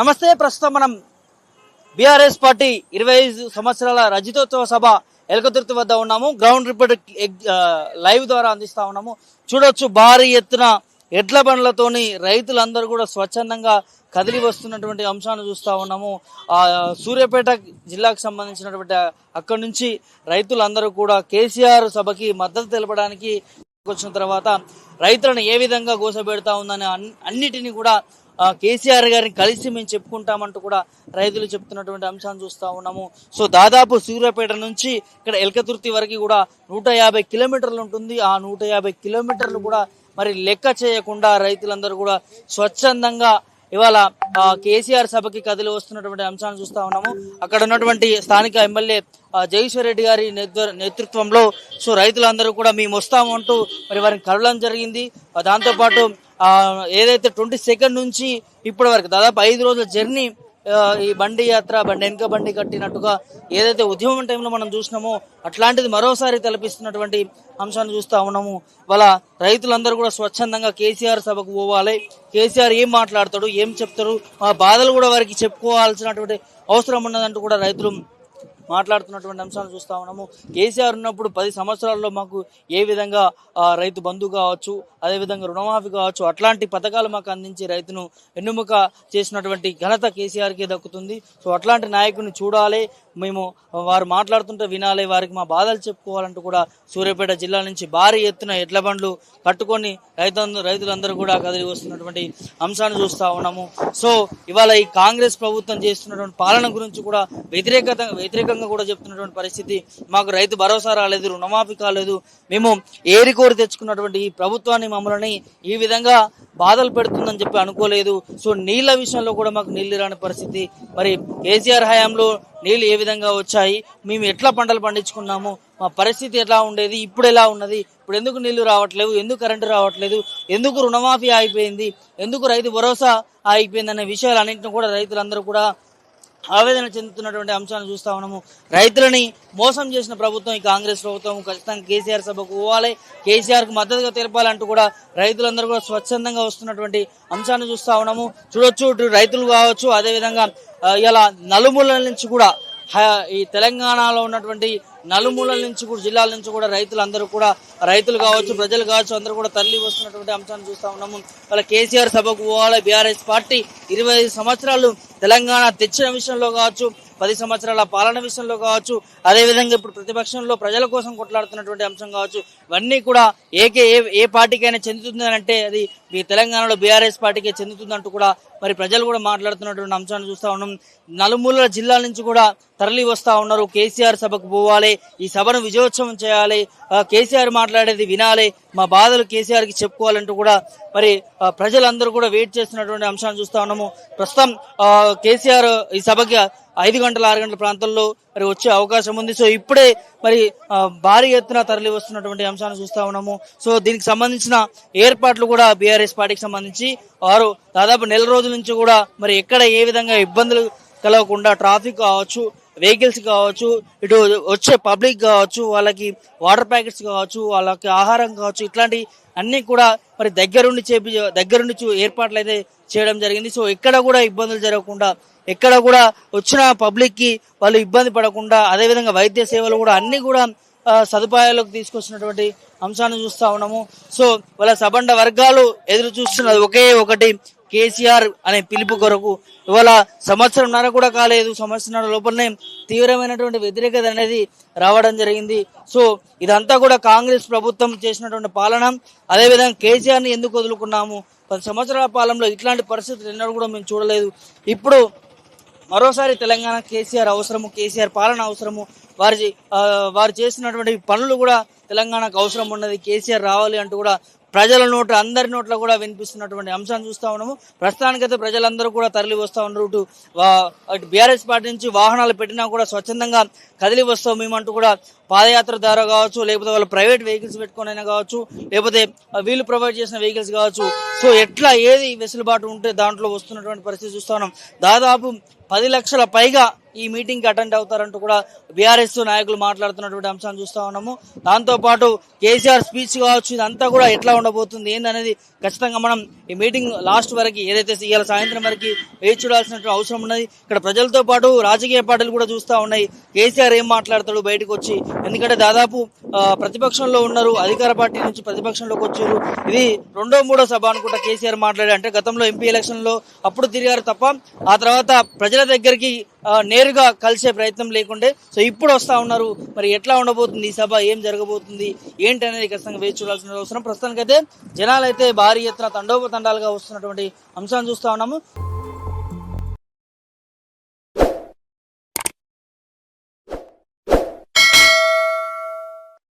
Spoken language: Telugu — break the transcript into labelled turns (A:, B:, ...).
A: నమస్తే ప్రస్తుతం మనం బీఆర్ఎస్ పార్టీ ఇరవై ఐదు సంవత్సరాల రజితోత్సవ సభ ఎలకతుర్తి వద్ద ఉన్నాము. గ్రౌండ్ రిపోర్ట్ ఎగ్- లైవ్ ద్వారా అందిస్తా ఉన్నాము. చూడొచ్చు భారీ ఎత్తున ఎడ్ల బండ్లతోని రైతులందరూ కూడా స్వచ్ఛందంగా కదిలి వస్తున్నటువంటి అంశాన్ని చూస్తూ ఉన్నాము. సూర్యాపేట జిల్లాకు సంబంధించినటువంటి అక్కడి నుంచి రైతులందరూ కూడా కేసీఆర్ సభకి మద్దతు తెలపడానికి వచ్చిన తర్వాత రైతులను ఏ విధంగా గోసపెడతా ఉందని అన్- అన్నిటినీ కూడా కేసీఆర్ గారిని కలిసి మేము చెప్పుకుంటామంటూ కూడా రైతులు చెప్తున్నటువంటి అంశాన్ని చూస్తూ ఉన్నాము. సో దాదాపు సూర్యాపేట నుంచి ఇక్కడ ఎల్కతుర్తి వరకు కూడా నూట యాభై కిలోమీటర్లు ఉంటుంది. ఆ నూట యాభై కిలోమీటర్లు కూడా మరి లెక్క చేయకుండా రైతులందరూ కూడా స్వచ్ఛందంగా ఇవాళ కేసీఆర్ సభకి కదిలి వస్తున్నటువంటి అంశాన్ని చూస్తా ఉన్నాము. అక్కడ ఉన్నటువంటి స్థానిక ఎమ్మెల్యే జగేశ్వర్ రెడ్డి గారి నేతృత్వంలో సో రైతులందరూ కూడా మేము వస్తాము అంటూ మరి వారిని కలవడం జరిగింది. దాంతోపాటు ఏదైతే ట్వంటీ సెకండ్ నుంచి ఇప్పటి వరకు దాదాపు ఐదు రోజుల జర్నీ ఈ బండి యాత్ర బండి వెనుక బండి కట్టినట్టుగా ఏదైతే ఉద్యమం టైంలో మనం చూసినామో అట్లాంటిది మరోసారి తలపిస్తున్నటువంటి అంశాన్ని చూస్తా ఉన్నాము. వాళ్ళ రైతులందరూ కూడా స్వచ్ఛందంగా కేసీఆర్ సభకు పోవాలి. కేసీఆర్ ఏం మాట్లాడతాడు ఏం చెప్తారు ఆ బాధలు కూడా వారికి చెప్పుకోవాల్సినటువంటి అవసరం ఉన్నదంటూ కూడా రైతులు మాట్లాడుతున్నటువంటి అంశాలు చూస్తా ఉన్నాము. కేసీఆర్ ఉన్నప్పుడు పది సంవత్సరాల్లో మాకు ఏ విధంగా రైతు బంధు కావచ్చు అదేవిధంగా రుణమాఫీ కావచ్చు అట్లాంటి పథకాలు మాకు అందించి రైతును ఎన్నుముక చేసినటువంటి ఘనత కేసీఆర్కే దక్కుతుంది. సో అట్లాంటి నాయకుని చూడాలి. మేము వారు మాట్లాడుతుంటే వినాలి. వారికి మా బాధలు చెప్పుకోవాలంటూ కూడా సూర్యాపేట జిల్లా నుంచి భారీ ఎత్తున ఎడ్ల బండ్లు కట్టుకొని రైతు రైతులందరూ కూడా కదిలి వస్తున్నటువంటి అంశాన్ని చూస్తా ఉన్నాము. సో ఇవాళ ఈ కాంగ్రెస్ ప్రభుత్వం చేస్తున్నటువంటి పాలన గురించి కూడా వ్యతిరేకత వ్యతిరేకంగా కూడా చెప్తున్నటువంటి పరిస్థితి. మాకు రైతు భరోసా రాలేదు రుణమాఫీ కాలేదు. మేము ఏరి కోరి తెచ్చుకున్నటువంటి ఈ ప్రభుత్వాన్ని మమ్మల్ని ఈ విధంగా బాధలు పెడుతుందని చెప్పి అనుకోలేదు. సో నీళ్ళ విషయంలో కూడా మాకు నీళ్ళు రాని పరిస్థితి. మరి కేసీఆర్ హయాంలో నీళ్ళు ఏ విధంగా వచ్చాయి? మేము ఎట్లా పంటలు పండించుకున్నాము? మా పరిస్థితి ఎలా ఉండేది? ఇప్పుడు ఎలా ఉన్నది? ఇప్పుడు ఎందుకు నీళ్ళు రావట్లేవు? ఎందుకు కరెంటు రావట్లేదు? ఎందుకు రుణమాఫీ ఆగిపోయింది? ఎందుకు రైతు భరోసా ఆగిపోయింది అనే విషయాలన్నింటినీ కూడా రైతులందరూ కూడా ఆవేదన చెందుతున్నటువంటి అంశాలను చూస్తా ఉన్నాము. రైతులని మోసం చేసిన ప్రభుత్వం ఈ కాంగ్రెస్ ప్రభుత్వం. ఖచ్చితంగా కేసీఆర్ సభకు పోవాలి. కేసీఆర్కు మద్దతుగా తెలపాలంటూ కూడా రైతులందరూ కూడా స్వచ్ఛందంగా వస్తున్నటువంటి అంశాన్ని చూస్తా ఉన్నాము. చూడొచ్చు రైతులు కావచ్చు అదేవిధంగా ఇలా నలుమూలల నుంచి కూడా ఈ తెలంగాణలో ఉన్నటువంటి నలుమూలల నుంచి కూడా జిల్లాల నుంచి కూడా రైతులందరూ కూడా రైతులు కావచ్చు ప్రజలు కావచ్చు అందరూ కూడా తల్లి వస్తున్నటువంటి అంశాన్ని చూస్తా ఉన్నాము. వాళ్ళ కేసీఆర్ సభకు పోవాలి. బీఆర్ఎస్ పార్టీ ఇరవై ఐదు సంవత్సరాలు తెలంగాణ తెచ్చిన విషయంలో కావచ్చు పది సంవత్సరాల పాలన విషయంలో కావచ్చు అదేవిధంగా ఇప్పుడు ప్రతిపక్షంలో ప్రజల కోసం కొట్లాడుతున్నటువంటి అంశం కావచ్చు ఇవన్నీ కూడా ఏకే ఏ ఏ పార్టీకైనా చెందుతుందని అంటే అది మీ తెలంగాణలో బీఆర్ఎస్ పార్టీకే చెందుతుందంటూ కూడా మరి ప్రజలు కూడా మాట్లాడుతున్నటువంటి అంశాన్ని చూస్తా ఉన్నాం. నలుమూలల జిల్లాల నుంచి కూడా తరలి వస్తా ఉన్నారు. కేసీఆర్ సభకు పోవాలి. ఈ సభను విజయోత్సవం చేయాలి. కేసీఆర్ మాట్లాడేది వినాలి. మా బాధలు కేసీఆర్కి చెప్పుకోవాలంటూ కూడా మరి ప్రజలందరూ కూడా వెయిట్ చేస్తున్నటువంటి అంశాన్ని చూస్తూ ఉన్నాము. ప్రస్తుతం కేసీఆర్ ఈ సభకి ఐదు గంటల ఆరు గంటల ప్రాంతంలో మరి వచ్చే అవకాశం ఉంది. సో ఇప్పుడే మరి భారీ ఎత్తున తరలి వస్తున్నటువంటి అంశాన్ని చూస్తా ఉన్నాము. సో దీనికి సంబంధించిన ఏర్పాట్లు కూడా బీఆర్ఎస్ పార్టీకి సంబంధించి వారు దాదాపు నెల రోజుల నుంచి కూడా మరి ఎక్కడ ఏ విధంగా ఇబ్బందులు కలగకుండా ట్రాఫిక్ కావచ్చు వెహికల్స్ కావచ్చు ఇటు వచ్చే పబ్లిక్ కావచ్చు వాళ్ళకి వాటర్ ప్యాకెట్స్ కావచ్చు వాళ్ళకి ఆహారం కావచ్చు ఇట్లాంటి అన్ని కూడా మరి దగ్గరుండి చేపి దగ్గరుండి ఏర్పాట్లు అయితే చేయడం జరిగింది. సో ఎక్కడ కూడా ఇబ్బందులు జరగకుండా ఎక్కడ కూడా వచ్చిన పబ్లిక్కి వాళ్ళు ఇబ్బంది పడకుండా అదేవిధంగా వైద్య సేవలు కూడా అన్ని కూడా సదుపాయాలకు తీసుకొచ్చినటువంటి అంశాన్ని చూస్తా ఉన్నాము. సో వాళ్ళ సబండ వర్గాలు ఎదురు చూస్తున్నది ఒకే ఒకటి కేసీఆర్ అనే పిలుపు కొరకు. ఇవాళ సంవత్సరంన్నర కూడా కాలేదు సంవత్సరంన్నర లోపలనే తీవ్రమైనటువంటి వ్యతిరేకత అనేది రావడం జరిగింది. సో ఇదంతా కూడా కాంగ్రెస్ ప్రభుత్వం చేసినటువంటి పాలన. అదేవిధంగా కేసీఆర్ని ఎందుకు వదులుకున్నాము? పది సంవత్సరాల పాలనలో ఇట్లాంటి పరిస్థితులు ఎన్నడూ కూడా మేము చూడలేదు. ఇప్పుడు మరోసారి తెలంగాణ కేసీఆర్ అవసరము కేసీఆర్ పాలన అవసరము వారి వారు చేసినటువంటి పనులు కూడా తెలంగాణకు అవసరం ఉన్నది. కేసీఆర్ రావాలి అంటూ కూడా ప్రజల నోట అందరి నోట్ల కూడా వినిపిస్తున్నటువంటి అంశాన్ని చూస్తా ఉన్నాము. ప్రస్తుతానికైతే ప్రజలందరూ కూడా తరలి వస్తూ ఉన్నారు. ఇటు బీఆర్ఎస్ పార్టీ నుంచి వాహనాలు పెట్టినా కూడా స్వచ్ఛందంగా కదిలి వస్తాం మేమంటూ కూడా పాదయాత్ర ద్వారా కావచ్చు లేకపోతే వాళ్ళ ప్రైవేట్ వెహికల్స్ పెట్టుకొని అయినా కావచ్చు లేకపోతే వీళ్ళు ప్రొవైడ్ చేసిన వెహికల్స్ కావచ్చు. సో ఎట్లా ఏది వెసులుబాటు ఉంటే దాంట్లో వస్తున్నటువంటి పరిస్థితి చూస్తా ఉన్నాం. దాదాపు పది లక్షల పైగా ఈ మీటింగ్కి అటెండ్ అవుతారంటూ కూడా బీఆర్ఎస్ నాయకులు మాట్లాడుతున్నటువంటి అంశాన్ని చూస్తా ఉన్నాము. దాంతో పాటు కేసీఆర్ స్పీచ్ కావచ్చు ఇదంతా కూడా ఎట్లా ఉండబోతుంది ఏందనేది ఖచ్చితంగా మనం ఈ మీటింగ్ లాస్ట్ వరకు ఏదైతే ఇవాళ సాయంత్రం వరకు వేచి చూడాల్సినటువంటి అవసరం ఉన్నది ఇక్కడ ప్రజలతో పాటు రాజకీయ పార్టీలు కూడా చూస్తూ ఉన్నాయి. కేసీఆర్ ఏం మాట్లాడతాడు బయటకు వచ్చి ఎందుకంటే దాదాపు ప్రతిపక్షంలో ఉన్నారు అధికార పార్టీ నుంచి ప్రతిపక్షంలోకి వచ్చారు. ఇది రెండో మూడో సభ అనుకుంటా కేసీఆర్ మాట్లాడారు. అంటే గతంలో ఎంపీ ఎలక్షన్లో అప్పుడు తిరిగారు తప్ప ఆ తర్వాత ప్రజల దగ్గరికి నేరుగా కలిసే ప్రయత్నం లేకుండే సో ఇప్పుడు వస్తా ఉన్నారు. మరి ఎట్లా ఉండబోతుంది ఈ సభ? ఏం జరగబోతుంది? ఏంటి అనేది ఖచ్చితంగా వేచి చూడాల్సిన అవసరం. ప్రస్తుతానికైతే జనాలైతే భారీ ఎత్తున తండోపతండాలుగా వస్తున్నటువంటి అంశాన్ని చూస్తా ఉన్నాము.